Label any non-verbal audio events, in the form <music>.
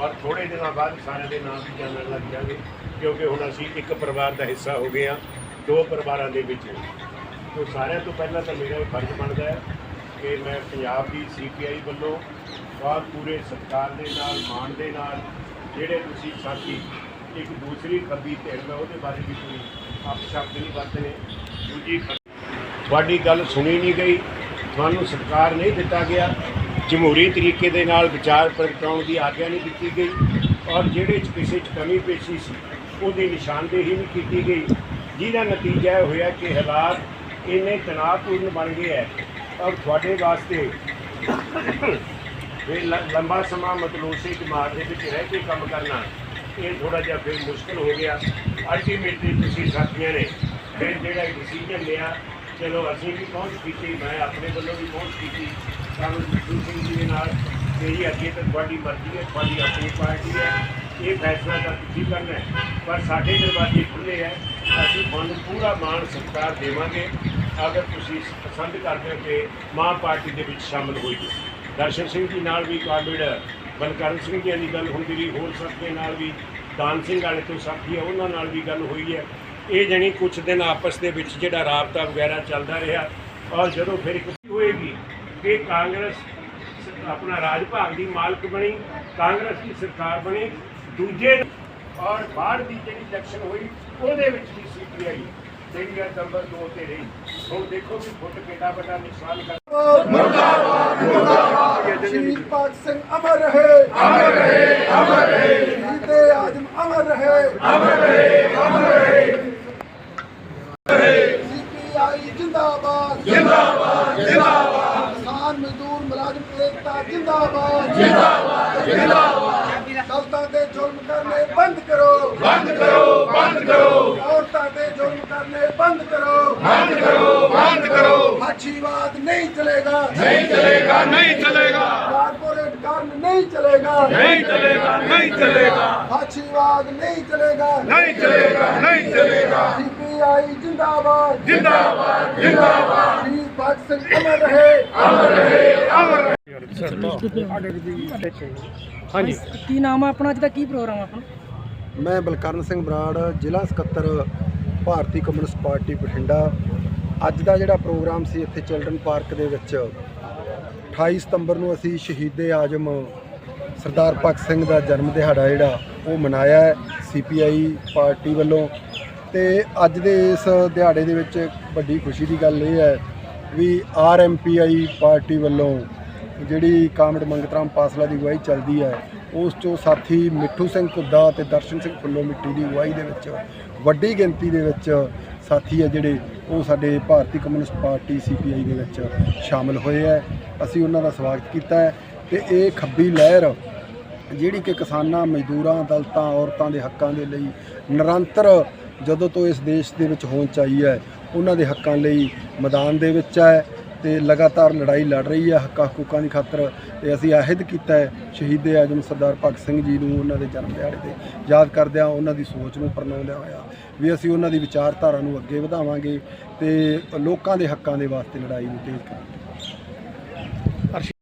ਪਰ ਥੋੜੇ ਦਿਨਾਂ ਬਾਅਦ ਸਾਰਿਆਂ ਦੇ ਨਾਮ ਵੀ ਜਾਣਨ ਲੱਗ ਜਾਣਗੇ, ਕਿਉਂਕਿ ਹੁਣ ਅਸੀਂ ਇੱਕ ਪਰਿਵਾਰ ਦਾ ਹਿੱਸਾ ਹੋ ਗਏ ਹਾਂ, ਦੋ ਪਰਿਵਾਰਾਂ ਦੇ ਵਿੱਚ। ਤੋਂ ਸਾਰਿਆਂ ਤੋਂ ਪਹਿਲਾਂ ਤਾਂ ਮੇਰਾ ਇਹ ਫਰਜ਼ ਬਣਦਾ ਹੈ ਕਿ ਮੈਂ ਪੰਜਾਬ ਦੀ ਸੀਪੀਆਈ ਵੱਲੋਂ ਬਹੁਤ ਪੂਰੇ ਸਤਿਕਾਰ ਦੇ ਨਾਲ ਮਾਣ ਦੇ ਨਾਲ, ਜਿਹੜੇ ਤੁਸੀਂ ਸਾਥੀ ਇੱਕ ਦੂਸਰੀ ਖੱਬੀ ਧਿਰ ਮੈਂ ਉਹਦੇ ਬਾਰੇ ਵੀ ਕੋਈ ਅਪਸ਼ਬਦ ਨਹੀਂ ਵਰਤਨੇ, ਦੂਜੀ ਤੁਹਾਡੀ ਗੱਲ ਸੁਣੀ ਨਹੀਂ ਗਈ, ਤੁਹਾਨੂੰ ਸਤਿਕਾਰ ਨਹੀਂ ਦਿੱਤਾ ਗਿਆ। ਜਮਹੂਰੀ ਤਰੀਕੇ ਦੇ ਨਾਲ ਵਿਚਾਰ ਪ੍ਰਗਟਾਉਣ ਦੀ ਆਗਿਆ ਨਹੀਂ ਦਿੱਤੀ ਗਈ ਔਰ ਜਿਹੜੇ 'ਚ ਕਿਸੇ 'ਚ ਕਮੀ ਪੇਸ਼ੀ ਸੀ, ਉਹਦੀ ਨਿਸ਼ਾਨਦੇਹੀ ਨਹੀਂ ਕੀਤੀ ਗਈ। ਜਿਹਦਾ ਨਤੀਜਾ ਇਹ ਹੋਇਆ ਕਿ ਹਾਲਾਤ ਇੰਨੇ ਤਣਾਅਪੂਰਨ ਬਣ ਗਏ ਹੈ। ਔਰ ਤੁਹਾਡੇ ਵਾਸਤੇ <coughs> ਇਹ ਲ- ਲੰਬਾ ਸਮਾਂ ਮਤਲੂਸੇ ਜਮਾਤ ਦੇ ਵਿੱਚ ਰਹਿ ਕੇ ਕੰਮ ਕਰਨਾ, ਇਹ ਥੋੜਾ ਜਿਹਾ ਫਿਰ ਮੁਸ਼ਕਲ ਹੋ ਗਿਆ। ਅਲਟੀਮੇਟਲੀ ਤੁਸੀਂ ਸਾਥੀਆਂ ਨੇ ਫਿਰ ਜਿਹੜਾ ਡਿਸੀਜਨ ਲਿਆ ਚਲੋ, ਅਸੀਂ ਵੀ ਪਹੁੰਚ ਕੀਤੀ, ਮੈਂ ਆਪਣੇ ਵੱਲੋਂ ਵੀ ਪਹੁੰਚ ਕੀਤੀ। ਸਾਨੂੰ ਵਿਸ਼ੂ ਸਿੰਘ ਜੀ ਦੇ ਨਾਲ ਤੇ ਜੀ ਅੱਗੇ ਤਾਂ ਤੁਹਾਡੀ ਮਰਜ਼ੀ ਹੈ, ਤੁਹਾਡੀ ਆਪਣੀ ਪਾਰਟੀ ਹੈ। ਇਹ ਫੈਸਲਾ ਤਾਂ ਤੁਸੀਂ ਕਰਨਾ ਹੈ, ਪਰ ਸਾਡੇ ਦਰਵਾਜ਼ੇ ਖੁੱਲੇ ਹੈ। ਅਸੀਂ ਤੁਹਾਨੂੰ ਪੂਰਾ ਮਾਣ, ਸਤਿਕਾਰ ਦੇਵਾਂਗੇ, ਅਗਰ ਤੁਸੀਂ ਪਸੰਦ ਕਰਦੇ ਹੋ ਕਿ ਮਾਂ ਪਾਰਟੀ ਦੇ ਵਿੱਚ ਸ਼ਾਮਲ ਹੋਈਏ। ਦਰਸ਼ਨ ਸਿੰਘ ਜੀ ਨਾਲ ਵੀ ਕਾਮਰੇਡ ਬਲਕਰਨ ਸਿੰਘ ਜੀ ਦੀ ਗੱਲ ਹੁੰਦੀ ਰਹੀ, ਹੋਰ ਸਾਥੀਆਂ ਨਾਲ ਵੀ, ਦਾਨ ਸਿੰਘ ਵਾਲੇ ਤੋਂ ਸਾਥੀ ਹੈ ਉਹਨਾਂ ਨਾਲ ਵੀ ਗੱਲ ਹੋਈ ਹੈ। ਇਹ ਜਣੀ ਕੁਝ ਦਿਨ ਆਪਸ ਦੇ ਵਿੱਚ ਜਿਹੜਾ ਰਾਬਤਾ ਵਗੈਰਾ ਚੱਲਦਾ ਰਿਹਾ। ਔਰ ਜਦੋਂ ਫਿਰ ਇੱਕ ਹੋਏਗੀ ਕਿ ਕਾਂਗਰਸ ਆਪਣਾ ਰਾਜ ਭਾਗ ਦੀ ਮਾਲਕ ਬਣੀ ਕਾਂਗਰਸ ਦੀ ਸਰਕਾਰ ਬਣੀ। ਦੂਜੇ ਔਰ ਬਾਹਰ ਦੀ ਜਿਹੜੀ ਇਲੈਕਸ਼ਨ ਹੋਈ ਉਹਦੇ ਵਿੱਚ ਵੀ ਸੀਪੀਆਈ ਜਿਹੜੀ ਹੈ ਨੰਬਰ 2 ਤੇ ਰਹੀ। ਹੁਣ ਦੇਖੋ ਵੀ ਫੁੱਟ ਕਿੱਡਾ ਵੱਡਾ ਨੁਕਸਾਨ ਕਰ ਸ਼ਹੀਦ ਭਗਤ ਸਿੰਘ ਅਮਰ ਰਹੇ। ਅਮਰ ਰਹੇ ਅਮਰ ਰਹੇ ਸ਼ਹੀਦ ਆਜਮ ਅਮਰ ਰਹੇ ਅਮਰ ਰਹੇ ਅਮਰ ਰਹੇ ਸੀਪੀਆਈ ਜਿੰਦਾਬਾਦ। ਜਿੰਦਾਬਾਦ ਜਿੰਦਾਬਾਦ। ਕਿਸਾਨ ਮਜ਼ਦੂਰ ਮੁਲਾਜ਼ਮ ਏਕਤਾ ਜਿੰਦਾਬਾਦ। ਜਿੰਦਾਬਾਦ ਜਿੰਦਾਬਾਦ। ਦਲਤਾਂ ਦੇ ਜ਼ੁਲਮ ਕਰਨੇ ਬੰਦ ਕਰੋ। ਬੰਦ ਕਰੋ ਬੰਦ ਕਰੋ। ਔਰਤਾਂ ਦੇ ਜ਼ੁਲਮ ਕਰਨੇ ਬੰਦ ਕਰੋ। ਬੰਦ ਕਰੋ ਬੰਦ ਕਰੋ। ਫਾਸ਼ੀਵਾਦ ਨਹੀਂ ਚਲੇਗਾ। ਨਹੀਂ ਚਲੇਗਾ ਨਹੀਂ ਚਲੇਗਾ। ਕਾਰਪੋਰੇਟ ਕਰਨ ਨਹੀਂ ਚਲੇਗਾ। ਨਹੀਂ ਚਲੇਗਾ ਨਹੀਂ ਚਲੇਗਾ। ਫਾਸ਼ੀਵਾਦ ਨਹੀਂ ਚਲੇਗਾ। ਨਹੀਂ ਚਲੇਗਾ ਨਹੀਂ ਚਲੇਗਾ। ਆਈ ਜਿੰਦਾਬਾਦ। ਜਿੰਦਾਬਾਦ ਜਿੰਦਾਬਾਦ। ਸ਼ਹੀਦ ਭਗਤ ਅਮਰ ਰਹੇ। ਅਮਰ ਰਹੇ ਅਮਰ ਹਾਂਜੀ। ਕੀ ਨਾਮ ਆ ਆਪਣਾ? ਅੱਜ ਦਾ ਕੀ ਪ੍ਰੋਗਰਾਮ ਆ ਆਪਣਾ? ਮੈਂ ਬਲਕਰਨ ਸਿੰਘ ਬਰਾੜ ਜ਼ਿਲ੍ਹਾ ਸਕੱਤਰ ਭਾਰਤੀ ਕਮਿਊਨਿਸਟ ਪਾਰਟੀ ਬਠਿੰਡਾ। ਅੱਜ ਦਾ ਜਿਹੜਾ ਪ੍ਰੋਗਰਾਮ ਸੀ ਇੱਥੇ ਚਿਲਡਰਨ ਪਾਰਕ ਦੇ ਵਿੱਚ 28 ਸਤੰਬਰ ਨੂੰ ਅਸੀਂ ਸ਼ਹੀਦੇ ਆਜਮ ਸਰਦਾਰ ਭਗਤ ਸਿੰਘ ਦਾ ਜਨਮ ਦਿਹਾੜਾ ਜਿਹੜਾ ਉਹ ਮਨਾਇਆ ਹੈ। ਸੀਪੀਆਈ ਪਾਰਟੀ ਵੱਲੋਂ ਤੇ ਅੱਜ ਦੇ ਇਸ ਦਿਹਾੜੇ ਦੇ ਵਿੱਚ ਵੱਡੀ ਖੁਸ਼ੀ ਦੀ ਗੱਲ ਇਹ ਹੈ ਵੀ ਆਰਐਮਪੀਆਈ ਪਾਰਟੀ ਵੱਲੋਂ ਜਿਹੜੀ ਕਾਮਰੇਡ ਮੰਗਤ ਰਾਮ ਪਾਸਲਾ ਦੀ ਅਗਵਾਈ ਚੱਲਦੀ ਹੈ, ਉਸ ਚੋਂ ਸਾਥੀ ਮਿੱਠੂ ਸਿੰਘ ਕੁੱਦਾ ਤੇ ਦਰਸ਼ਨ ਸਿੰਘ ਫੁੱਲੋ ਮਿੱਟੀ ਦੀ ਅਗਵਾਈ ਦੇ ਵਿੱਚ ਵੱਡੀ ਗਿਣਤੀ ਦੇ ਵਿੱਚ ਸਾਥੀ ਹੈ ਜਿਹੜੇ, ਉਹ ਸਾਡੇ ਭਾਰਤੀ ਕਮਿਊਨਿਸਟ ਪਾਰਟੀ ਸੀਪੀਆਈ ਦੇ ਵਿੱਚ ਸ਼ਾਮਲ ਹੋਏ ਹੈ। ਅਸੀਂ ਉਹਨਾਂ ਦਾ ਸਵਾਗਤ ਕੀਤਾ ਹੈ ਤੇ ਇਹ ਖੱਬੀ ਲਹਿਰ ਜਿਹੜੀ ਕਿ ਕਿਸਾਨਾਂ, ਮਜ਼ਦੂਰਾਂ ਦਲਤਾਂ ਔਰਤਾਂ ਦੇ ਹੱਕਾਂ ਦੇ ਲਈ ਨਿਰੰਤਰ ਜਦੋਂ ਤੋਂ ਇਸ ਦੇਸ਼ ਦੇ ਵਿੱਚ ਹੋਂਦ 'ਚ ਆਈ ਹੈ, ਉਹਨਾਂ ਦੇ ਹੱਕਾਂ ਲਈ ਮੈਦਾਨ ਦੇ ਵਿੱਚ ਹੈ ਤੇ ਲਗਾਤਾਰ ਲੜਾਈ ਲੜ ਰਹੀ ਹੈ ਹੱਕਾਂ ਹਕੂਕਾਂ ਦੀ ਖਾਤਰ ਤੇ ਅਸੀਂ ਆਹਿਦ ਕੀਤਾ ਹੈ ਸ਼ਹੀਦ ਆਜਮ ਸਰਦਾਰ ਭਗਤ ਸਿੰਘ ਜੀ ਨੂੰ ਉਹਨਾਂ ਦੇ ਜਨਮ ਦਿਹਾੜੇ ਤੇ। ਯਾਦ ਕਰਦਿਆਂ ਉਹਨਾਂ ਦੀ ਸੋਚ ਨੂੰ ਪ੍ਰਣਾਉਂਦਿਆਂ ਹੋਇਆ ਵੀ ਅਸੀਂ ਉਹਨਾਂ ਦੀ ਵਿਚਾਰਧਾਰਾ ਨੂੰ ਅੱਗੇ ਵਧਾਵਾਂਗੇ ਤੇ ਲੋਕਾਂ ਦੇ ਹੱਕਾਂ ਦੇ ਵਾਸਤੇ ਲੜਾਈ ਨੂੰ ਤੇਜ਼ ਕਰਾਂਗੇ